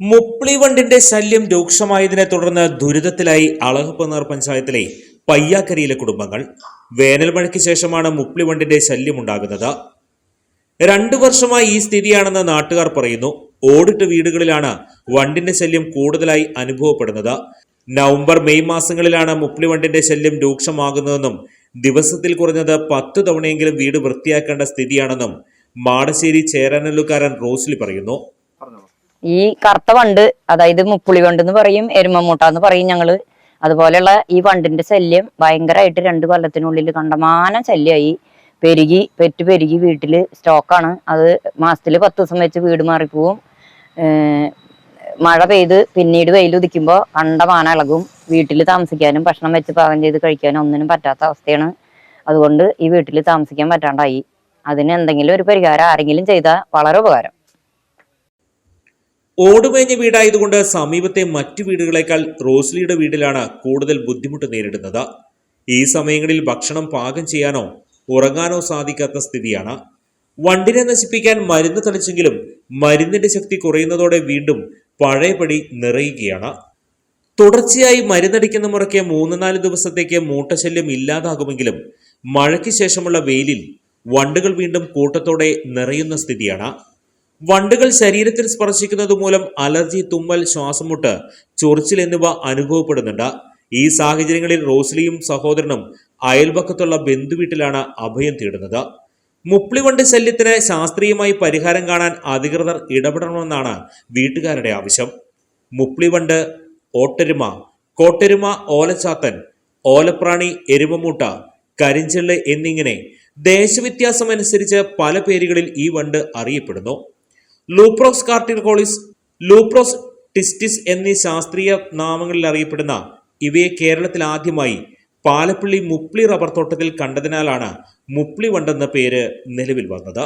മുപ്ലി വണ്ടിന്റെ ശല്യം രൂക്ഷമായതിനെ തുടർന്ന് ദുരിതത്തിലായി അളഹപ്പനാർ പഞ്ചായത്തിലെ പയ്യാക്കരയിലെ കുടുംബങ്ങൾ വേനൽ മഴയ്ക്ക് ശേഷമാണ് മുപ്ലിവണ്ടിന്റെ ശല്യം ശല്യമുണ്ടാകുന്നത്. രണ്ടു വർഷമായി ഈ സ്ഥിതിയാണെന്ന് നാട്ടുകാർ പറയുന്നു. ഓടിട്ട് വീടുകളിലാണ് വണ്ടിന്റെ ശല്യം കൂടുതലായി അനുഭവപ്പെടുന്നത്. നവംബർ മെയ് മാസങ്ങളിലാണ് മുപ്ലിവണ്ടിന്റെ ശല്യം രൂക്ഷമാകുന്നതെന്നും ദിവസത്തിൽ കുറഞ്ഞത് പത്ത് തവണയെങ്കിലും വീട് വൃത്തിയാക്കേണ്ട സ്ഥിതിയാണെന്നും മാടശ്ശേരി ചേരാനല്ലുകാരൻ റോസ്ലി പറയുന്നു. ഈ കറുത്ത വണ്ട് അതായത് മുപ്പുളി വണ്ട് എന്ന് പറയും എരുമമൂട്ട എന്ന് പറയും ഞങ്ങൾ. അതുപോലെയുള്ള ഈ വണ്ടിന്റെ ശല്യം ഭയങ്കരമായിട്ട് രണ്ട് കൊല്ലത്തിനുള്ളിൽ കണ്ടമാനം ശല്യമായി പെരുകി പെറ്റ് പെരുകി വീട്ടിൽ സ്റ്റോക്കാണ്. അത് മാസത്തിൽ പത്ത് ദിവസം വെച്ച് വീട് മാറിപ്പോവും. മഴ പെയ്ത് പിന്നീട് വെയിൽ ഉദിക്കുമ്പോൾ കണ്ടമാനം ഇളകും. വീട്ടിൽ താമസിക്കാനും ഭക്ഷണം വെച്ച് പാകം ചെയ്ത് കഴിക്കാനും ഒന്നിനും പറ്റാത്ത അവസ്ഥയാണ്. അതുകൊണ്ട് ഈ വീട്ടിൽ താമസിക്കാൻ പറ്റാണ്ടായി. അതിന് എന്തെങ്കിലും ഒരു പരിഹാരം ആരെങ്കിലും ചെയ്താൽ വളരെ ഉപകാരം. ഓടുമേഞ്ഞ വീടായതുകൊണ്ട് സമീപത്തെ മറ്റു വീടുകളേക്കാൾ റോസ്ലിയുടെ വീട്ടിലാണ് കൂടുതൽ ബുദ്ധിമുട്ട് നേരിടുന്നത്. ഈ സമയങ്ങളിൽ ഭക്ഷണം പാകം ചെയ്യാനോ ഉറങ്ങാനോ സാധിക്കാത്ത സ്ഥിതിയാണ്. വണ്ടിനെ നശിപ്പിക്കാൻ മരുന്ന് തളിച്ചെങ്കിലും മരുന്നിന്റെ ശക്തി കുറയുന്നതോടെ വീണ്ടും പഴയപടി നിറയുകയാണ്. തുടർച്ചയായി മരുന്നടിക്കുന്ന മുറയ്ക്ക് മൂന്ന് നാല് ദിവസത്തേക്ക് മൂട്ടശല്യം ഇല്ലാതാകുമെങ്കിലും മഴയ്ക്ക് ശേഷമുള്ള വെയിലിൽ വണ്ടുകൾ വീണ്ടും കൂട്ടത്തോടെ നിറയുന്ന സ്ഥിതിയാണ്. വണ്ടുകൾ ശരീരത്തിൽ സ്പർശിക്കുന്നത് മൂലം അലർജി തുമ്മൽ ശ്വാസമുട്ട് ചൊറിച്ചിൽ എന്നിവ അനുഭവപ്പെടുന്നുണ്ട്. ഈ സാഹചര്യങ്ങളിൽ റോസ്ലിയും സഹോദരനും അയൽപക്കത്തുള്ള ബന്ധുവീട്ടിലാണ് അഭയം തേടുന്നത്. മുപ്ലിവണ്ട് ശല്യത്തിന് ശാസ്ത്രീയമായി പരിഹാരം കാണാൻ അധികൃതർ ഇടപെടണമെന്നാണ് വീട്ടുകാരുടെ ആവശ്യം. മുപ്ലിവണ്ട് ഓട്ടരുമ കോട്ടരുമ ഓലച്ചാത്തൻ ഓലപ്രാണി എരുമമൂട്ട കരിഞ്ചെള്ള് എന്നിങ്ങനെ ദേശവ്യത്യാസം അനുസരിച്ച് പല പേരുകളിൽ ഈ വണ്ട് അറിയപ്പെടുന്നു. ലൂപ്രോസ് കാർട്ടിനോളിസ് ലൂപ്രോസ് ടിസ്റ്റിസ് എന്നീ ശാസ്ത്രീയ നാമങ്ങളിൽ അറിയപ്പെടുന്ന ഇവയെ കേരളത്തിൽ ആദ്യമായി പാലപ്പള്ളി മുപ്ലി റബ്ബർ തോട്ടത്തിൽ കണ്ടതിനാലാണ് മുപ്ലി വണ്ടെന്ന പേര് നിലവിൽ വന്നത്.